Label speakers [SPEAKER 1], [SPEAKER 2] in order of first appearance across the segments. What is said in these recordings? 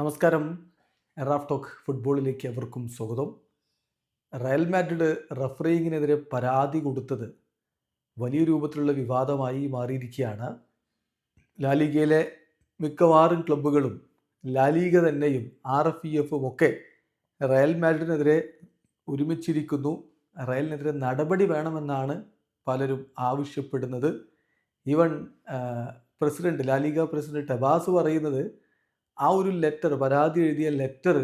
[SPEAKER 1] നമസ്കാരം. എറാഫ് ടോക്ക് ഫുട്ബോളിലേക്ക് അവർക്കും സ്വാഗതം. റയൽ മാഡ്രിഡ് റഫറിങ്ങിനെതിരെ പരാതി കൊടുത്തത് വലിയ രൂപത്തിലുള്ള വിവാദമായി മാറിയിരിക്കുകയാണ്. ലാലിഗയിലെ മിക്കവാറും ക്ലബ്ബുകളും ലാലിഗ തന്നെയും ആർ എഫ് ഇ എഫും ഒക്കെ റയൽ മാഡ്രിഡിനെതിരെ ഒരുമിച്ചിരിക്കുന്നു. റയലിനെതിരെ നടപടി വേണമെന്നാണ് പലരും ആവശ്യപ്പെടുന്നത്. Even president LaLiga president Tebas പറയുന്നത് ആ ഒരു ലെറ്റർ പരാതി എഴുതിയ ലെറ്റർ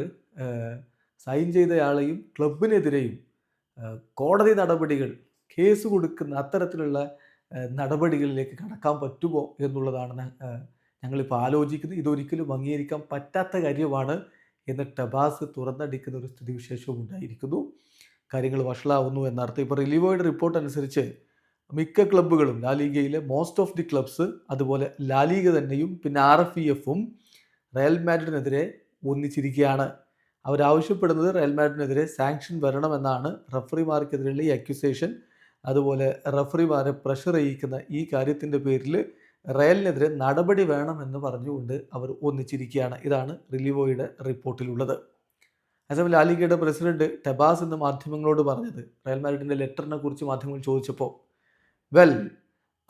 [SPEAKER 1] സൈൻ ചെയ്തയാളെയും ക്ലബിനെതിരെയും കോടതി നടപടികൾ കേസ് കൊടുക്കുന്ന അത്തരത്തിലുള്ള നടപടികളിലേക്ക് കടക്കാൻ പറ്റുമോ എന്നുള്ളതാണ് ഞങ്ങളിപ്പോൾ ആലോചിക്കുന്നത്. ഇതൊരിക്കലും അംഗീകരിക്കാൻ പറ്റാത്ത കാര്യമാണ് എന്ന് ടബാസ് തുറന്നടിക്കുന്ന ഒരു സ്ഥിതിവിശേഷവും ഉണ്ടായിരിക്കുന്നു. കാര്യങ്ങൾ വഷളാവുന്നു എന്നർത്ഥം. ഇപ്പോൾ റിലീവോയുടെ റിപ്പോർട്ട് അനുസരിച്ച് മിക്ക ക്ലബ്ബുകളും ലാലിഗയിലെ മോസ്റ്റ് ഓഫ് ദി ക്ലബ്സ് അതുപോലെ ലാലിഗ തന്നെയും പിന്നെ ആർ എഫ് ഇ എഫും റയൽ മാഡ്രിഡിനെതിരെ ഒന്നിച്ചിരിക്കുകയാണ്. അവരാവശ്യപ്പെടുന്നത് റയൽ മാഡ്രിഡിനെതിരെ സാങ്ഷൻ വരണമെന്നാണ് റഫറിമാർക്കെതിരെയുള്ള ഈ അക്യുസേഷൻ അതുപോലെ റഫറിമാരെ പ്രഷർ ചെയ്യിക്കുന്ന ഈ കാര്യത്തിന്റെ പേരിൽ റയലിനെതിരെ നടപടി വേണമെന്ന് പറഞ്ഞുകൊണ്ട് അവർ ഒന്നിച്ചിരിക്കുകയാണ്. ഇതാണ് റിലിവോയുടെ റിപ്പോർട്ടിലുള്ളത്. അസമിൽ ലാലിഗയുടെ പ്രസിഡന്റ് ടെബാസ് എന്ന് മാധ്യമങ്ങളോട് പറഞ്ഞത് റയൽ മാഡ്രിഡിന്റെ ലെറ്ററിനെ കുറിച്ച് മാധ്യമങ്ങൾ ചോദിച്ചപ്പോൾ വെൽ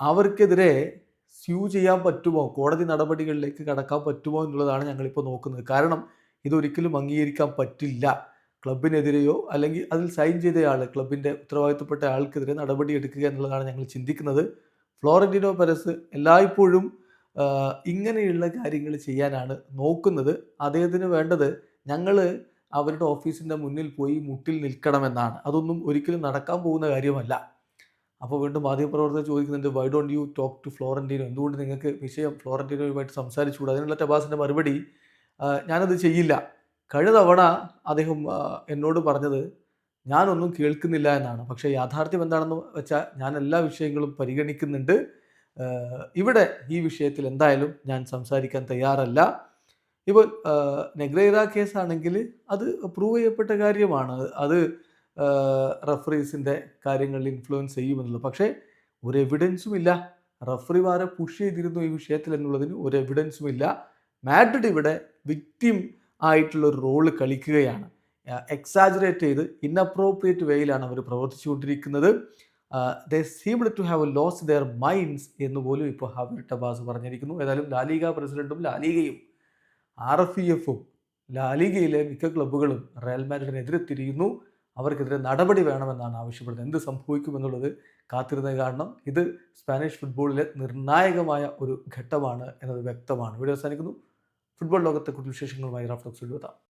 [SPEAKER 1] അവർക്കെതിരെ സ്യൂ ചെയ്യാൻ പറ്റുമോ? കോടതി നടപടികളിലേക്ക് കടക്കാൻ പറ്റുമോ എന്നുള്ളതാണ് ഞങ്ങളിപ്പോൾ നോക്കുന്നത്. കാരണം ഇതൊരിക്കലും അംഗീകരിക്കാൻ പറ്റില്ല. ക്ലബിനെതിരെയോ അല്ലെങ്കിൽ അതിൽ സൈൻ ചെയ്തയാൾ ക്ലബിന്റെ ഉത്തരവാദിത്തപ്പെട്ട ആൾക്കെതിരെ നടപടി എടുക്കുക എന്നുള്ളതാണ് ഞങ്ങൾ ചിന്തിക്കുന്നത്. ഫ്ലോറന്റിനോ പെരസ് എല്ലായ്പ്പോഴും ഇങ്ങനെയുള്ള കാര്യങ്ങൾ ചെയ്യാനാണ് നോക്കുന്നത്. അദ്ദേഹത്തിന് വേണ്ടത്? ഞങ്ങൾ അവരുടെ ഓഫീസിന്റെ മുന്നിൽ പോയി മുട്ടിൽ നിൽക്കണമെന്നാണ്. അതൊന്നും ഒരിക്കലും നടക്കാൻ പോകുന്ന കാര്യമല്ല. അപ്പോൾ വീണ്ടും മാധ്യമപ്രവർത്തകർ ചോദിക്കുന്നുണ്ട് why don't you talk to Florentino എന്തുകൊണ്ട് നിങ്ങൾക്ക് വിഷയം ഫ്ലോറന്റീനോയുമായിട്ട് സംസാരിച്ചുകൂടാ? അതിനുള്ള ടബാസിന്റെ മറുപടി ഞാനത് ചെയ്യില്ല. കഴിഞ്ഞ തവണ അദ്ദേഹം എന്നോട് പറഞ്ഞത് ഞാനൊന്നും കേൾക്കുന്നില്ല എന്നാണ്. പക്ഷേ യാഥാർത്ഥ്യം എന്താണെന്ന് വെച്ചാൽ ഞാൻ എല്ലാ വിഷയങ്ങളും പരിഗണിക്കുന്നുണ്ട്. ഇവിടെ ഈ വിഷയത്തിൽ എന്തായാലും ഞാൻ സംസാരിക്കാൻ തയ്യാറല്ല. ഇപ്പോൾ നെഗ്രേറ കേസാണെങ്കിൽ അത് പ്രൂവ് ചെയ്യപ്പെട്ട കാര്യമാണ്. അത് റഫറീസിന്റെ കാര്യങ്ങളിൽ ഇൻഫ്ലുവൻസ് ചെയ്യുമെന്നുള്ളത്. പക്ഷേ ഒരു എവിഡൻസും ഇല്ല. റഫറിമാരെ പുഷ് ചെയ്തിരുന്നു ഈ വിഷയത്തിൽ എന്നുള്ളതിന് ഒരു എവിഡൻസും ഇല്ല. മാഡ്രിഡ് ഇവിടെ വിക്റ്റിം ആയിട്ടുള്ള ഒരു റോൾ കളിക്കുകയാണ്. എക്സാജറേറ്റ് ചെയ്ത് ഇൻഅപ്രോപ്രിയേറ്റ് വേയിലാണ് അവർ പ്രവർത്തിച്ചുകൊണ്ടിരിക്കുന്നത്. They seemed to have lost their minds എന്ന് പോലും ഇപ്പോൾ ഹബർ ടബാസ് പറഞ്ഞിരിക്കുന്നു. ഏതായാലും ലാലിഗ പ്രസിഡന്റും ലാലിഗയും ആർ എഫ് ഇ എഫും ലാലിഗയിലെ മിക്ക ക്ലബ്ബുകളും റയൽ മാഡ്രിഡിനെതിരെ തിരിയുന്നു. അവർക്കെതിരെ നടപടി വേണമെന്നാണ് ആവശ്യപ്പെടുന്നത്. എന്ത് സംഭവിക്കുമെന്നുള്ളത് കാത്തിരുന്ന കാരണം ഇത് സ്പാനിഷ് ഫുട്ബോളിലെ നിർണായകമായ ഒരു ഘട്ടമാണ് എന്നത് വ്യക്തമാണ്. ഇവിടെ അവസാനിക്കുന്നു. ഫുട്ബോൾ ലോകത്തെ കുറിച്ച് വിശേഷങ്ങളുമായി റാഫ്റ്റോക്സ് എഴുതാം